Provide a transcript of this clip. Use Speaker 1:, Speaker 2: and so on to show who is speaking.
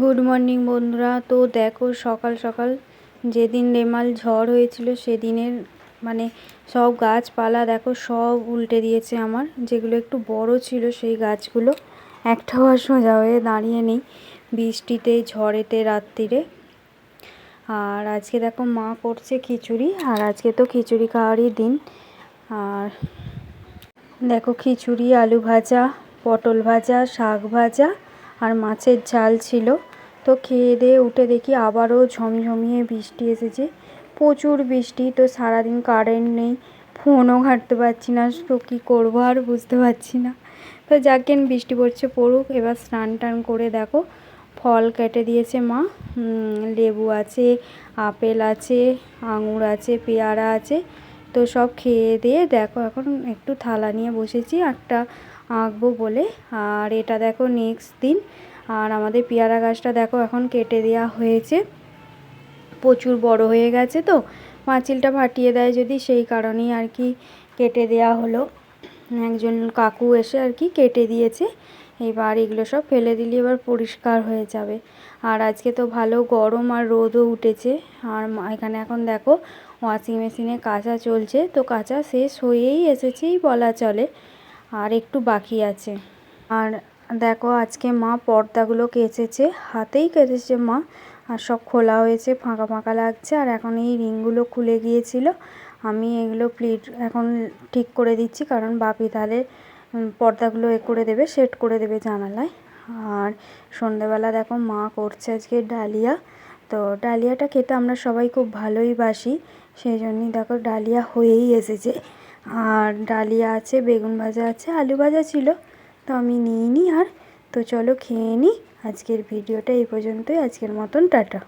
Speaker 1: Good morning বন্ধুরা। তো দেখো, সকাল সকাল যেদিন রেমাল ঝড় হয়েছিল সেদিনের মানে সব গাছপালা দেখো, সব উল্টে দিয়েছে আমার। যেগুলো একটু বড় ছিল সেই গাছগুলো একটাও আর সোজা হয়ে দাঁড়িয়ে নেই বৃষ্টিতে, ঝড়েতে, রাত্রিরে। আর আজকে দেখো মা করছে খিচুড়ি, আর আজকে তো খিচুড়ি খাওয়ারই দিন। আর দেখো খিচুড়ি, আলু ভাজা, পটল ভাজা, শাক ভাজা আর মাছের ঝাল ছিল। তো খেয়ে দিয়ে উঠে দেখি আবারও ঝমঝমিয়ে বৃষ্টি এসেছে। প্রচুর বৃষ্টি, তো সারাদিন কারেন্ট নেই। ফোনও ঘাঁটতে পারছি না। তো কী করব আর বুঝতে পারছি না। তো যাকেন বৃষ্টি পড়ছে পড়ুক। এবার স্নান টান করে দেখো, ফল কেটে দিয়েছে মা। লেবু আছে, আপেল আছে, আঙুর আছে, পেয়ারা আছে। তো সব খেয়ে দিয়ে দেখো এখন একটু থালা নিয়ে বসেছি একটা আঁকবো বলে। আর এটা দেখো নেক্সট দিন। আর আমাদের পেয়ারা গাছটা দেখো এখন কেটে দেওয়া হয়েছে। প্রচুর বড় হয়ে গেছে তো। পাঁচিলটা ফাটিয়ে দেয় যদি, সেই কারণেই আর কি কেটে দেওয়া হলো। একজন কাকু এসে আর কি কেটে দিয়েছে। এবার এগুলো সব ফেলে দিলে এবার পরিষ্কার হয়ে যাবে। আর আজকে তো ভালো গরম আর রোদও উঠেছে। আর এখানে এখন দেখো ওয়াশিং মেশিনে কাঁচা চলছে। তো কাঁচা শেষ হয়েই এসেছেই বলা চলে। আর একটু বাকি আছে। আর দেখো আজকে মা পর্দাগুলো কেচেছে। হাতেই কেচেছে মা। আর সব খোলা হয়েছে, ফাঁকা ফাঁকা লাগছে। আর এখন এই রিংগুলো খুলে গিয়েছিল। আমি এগুলো প্লিট এখন ঠিক করে দিচ্ছি। কারণ বাপি তাহলে পর্দাগুলো এ করে দেবে সেট করে দেবে জানালায়। আর সন্ধ্যেবেলা দেখো মা করছে আজকে ডালিয়া। তো ডালিয়াটা খেতে আমরা সবাই খুব ভালোই বাসি, সেই জন্যই দেখো ডালিয়া হয়েই এসেছে। আর ডালিয়া আছে, বেগুন ভাজা আছে, আলু ভাজা ছিল, তো আমি নিইনি আর। তো চলো খেয়ে নিই আজকের ভিডিওটা এই পর্যন্তই, আজকের মতন টাটা।